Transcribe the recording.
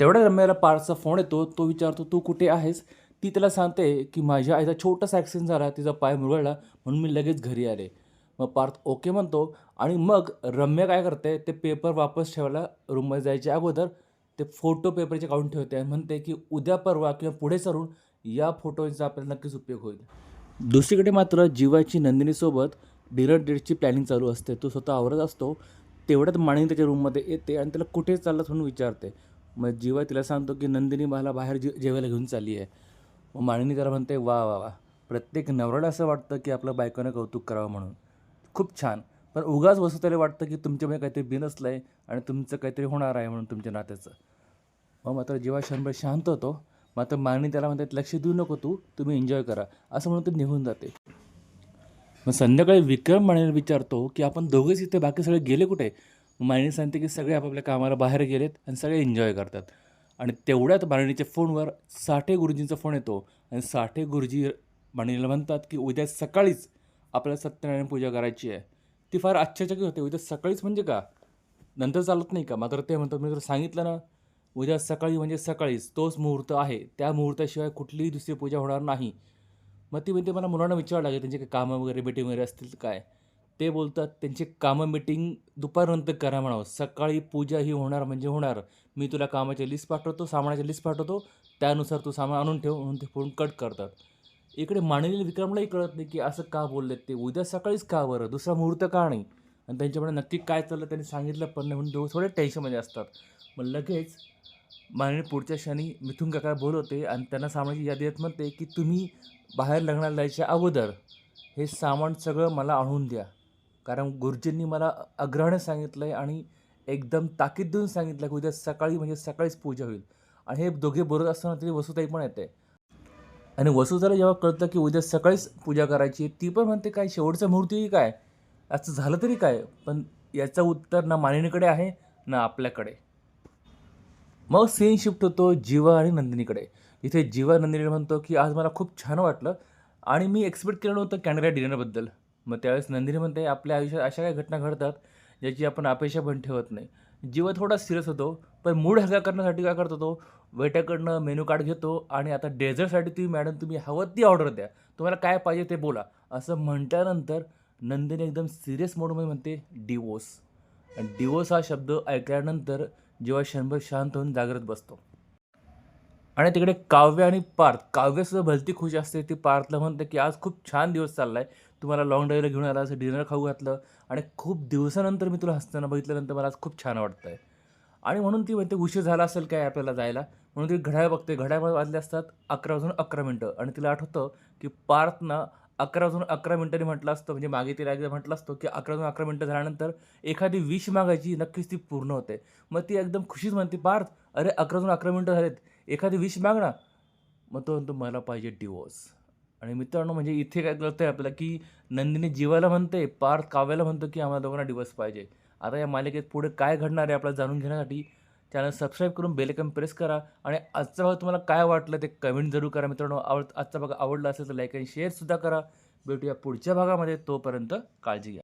तेवढ्या रम्याला पारचा फोन येतो तो विचारतो तू कुठे आहेस? ती त्याला सांगते की माझ्या आईचा छोटासा ॲक्सिडेंट झाला तिचा पाय मुरगळला म्हणून मी लगेच घरी आले. मग पार्थ ओके म्हणतो आणि मग रम्या काय करते ते पेपर वापस ठेवायला रूममध्ये जायच्या अगोदर ते फोटो पेपरचे काढून ठेवते आणि म्हणते की उद्या परवा किंवा पुढे सरून या फोटोचा आपल्याला नक्कीच उपयोग होईल. दुसरीकडे मात्र जीवाची नंदिनीसोबत डिनर डेटची प्लॅनिंग चालू असते. तो स्वतः आवरत असतो तेवढ्यात माणिनी त्याच्या रूममध्ये येते आणि त्याला कुठे चाललं म्हणून विचारते. मग जीवा तिला सांगतो की नंदिनी मला बाहेर जे जेवायला घेऊन चालली आहे. मग माणिनी त्याला म्हणते वा वा वा. प्रत्येक नवऱ्याला असं वाटतं की आपलं बायकोनं कौतुक करावं म्हणून. खूप छान. पण उगाच वस्तू त्याला वाटतं की तुमच्यामध्ये काहीतरी बिनसलं आहे आणि तुमचं काहीतरी होणार आहे म्हणून तुमच्या नात्याचं. मग मात्र जेव्हा शंभर शांत होतो मात्र मागणी त्याला म्हणतात लक्ष देऊ नको तू तुम्ही एन्जॉय करा. असं म्हणून ते निघून जाते. मग संध्याकाळी विक्रम मानेला विचारतो की आपण दोघेच इथे बाकी सगळे गेले कुठे? मायणी सांगते की सगळे आपापल्या कामाला बाहेर गेलेत आणि सगळे एन्जॉय करतात. आणि तेवढ्यात मानिनीच्या फोनवर साठे गुरुजींचा फोन येतो. आणि साठे गुरुजी मानिनीला म्हणतात की उद्या सकाळीच आपल्याला सत्यनारायण पूजा करायची आहे. ती फार आश्चर्यचकित होते. उद्या सकाळीच म्हणजे का? नंतर चालत नाही का? मात्र ते म्हणतात मी जर सांगितलं ना उद्या सकाळी म्हणजे सकाळीच. तोच मुहूर्त आहे. त्या मुहूर्ताशिवाय कुठलीही दुसरी पूजा होणार नाही. मग ती म्हणते मला मुलांना विचारावं लागेल. त्यांचे काही कामं वगैरे मीटिंग वगैरे असतील काय? ते बोलतात त्यांची कामं मीटिंग दुपारनंतर करा म्हणावं. सकाळी पूजा ही होणार म्हणजे होणार. मी तुला कामाची लिस्ट पाठवतो सामानाची लिस्ट पाठवतो. त्यानुसार तू सामान आणून ठेव म्हणून ते फोन कट करतात. इकडे मानलेले विक्रमलाही कळत नाही की असं का बोललेत ते. उद्या सकाळीच का बरं? दुसरा मुहूर्त का नाही? आणि त्यांच्याकडे नक्की काय चाललं त्यांनी सांगितलं पण नाही म्हणून दोघं थोडे टेन्शनमध्ये असतात. मग लगेच माननी पुढच्या क्षणी मिथून काका बोलवते आणि त्यांना सामानाची यादी येत म्हणते की तुम्ही बाहेर लग्नाला जायच्या अगोदर हे सामान सगळं मला आणून द्या. कारण गुरुजींनी मला अग्रहाने सांगितलं आहे आणि एकदम ताकीद देऊन सांगितलं की उद्या सकाळी म्हणजे सकाळीच पूजा होईल. आणि हे दोघे बोलत असताना तरी वसुताई पण येते. आणि वसुताला जेव्हा कळतं की उद्या सकाळीच पूजा करायची ती पण म्हणते काय शेवटचा मूर्तीही काय? असं झालं तरी काय? पण याचं उत्तर ना मानिनीकडे आहे ना आपल्याकडे. मग सीन शिफ्ट होतो जीवा आणि नंदिनीकडे. इथे जीवा नंदिनी म्हणतो की आज मला खूप छान वाटलं आणि मी एक्सपेक्ट केलं नव्हतं कॅनडा डिनरबद्दल मग त्यावेळेस नंदिनी म्हणते आपल्या आयुष्यात अशा काही घटना घडतात ज्याची आपण अपेक्षा पण ठेवत नाही. जीव थोडा सिरियस होतो पण मूड हलका करण्यासाठी काय करतो तो वेट्याकडनं मेनू कार्ड घेतो आणि आता डेझर्टसाठी तुम्ही मॅडम तुम्ही हवं ती ऑर्डर द्या. तुम्हाला काय पाहिजे ते बोला. असं म्हटल्यानंतर नंदिनी एकदम सिरियस मोडमध्ये म्हणते डिवोर्स. आणि डिवोर्स हा शब्द ऐकल्यानंतर जेव्हा क्षणभर शांत होऊन जागृत बसतो. आणि तिकडे काव्य आणि पार्थ. काव्यसुद्धा भलती खुश असते. ती पार्थला म्हणते की आज खूप छान दिवस चालला आहे तुम्हाला लॉंग ड्राईव्हला घेऊन आला असं डिनर खाऊ घातलं आणि खूप दिवसानंतर मी तुला हसताना बघितल्यानंतर मला आज खूप छान वाटतं आहे आणि म्हणून ती म्हणते उशीर झाला असेल काय आपल्याला जायला? म्हणून ती घड्याळ बघते. घड्याळ वाजले असतात अकरा वाजून अकरा मिनटं. आणि तिला आठवतं की पार्थनं अकरा वाजून अकरा मिनटांनी म्हटलं असतं. म्हणजे मागे तिला एकदा म्हटलं असतं की अकरा वाजून अकरा मिनटं झाल्यानंतर एखादी विश मागायची नक्कीच ती पूर्ण होते. मग ती एकदम खुशीच म्हणते पार्थ अरे अकरा वाजून अकरा मिनटं झालेत. एखादी विश माग ना मग तो म्हणतो मला पाहिजे डिवोर्स आणि मित्रांनो म्हणजे इथे काय कळतं आहे आपल्याला की नंदिनी जीवाला म्हणते पार्थ काव्याला म्हणतो की आम्हाला दोघांना डिवोर्स पाहिजे. आता या मालिकेत पुढे काय घडणार आहे आपल्याला जाणून घेण्यासाठी चॅनल सबस्क्राईब करून बेलेकन प्रेस करा. आणि आजचा भाग तुम्हाला काय वाटलं ते कमेंट जरूर करा मित्रांनो. आवड आजचा भाग आवडला असेल तर लाईक आणि शेअरसुद्धा करा. भेटूया पुढच्या भागामध्ये. तोपर्यंत काळजी घ्या.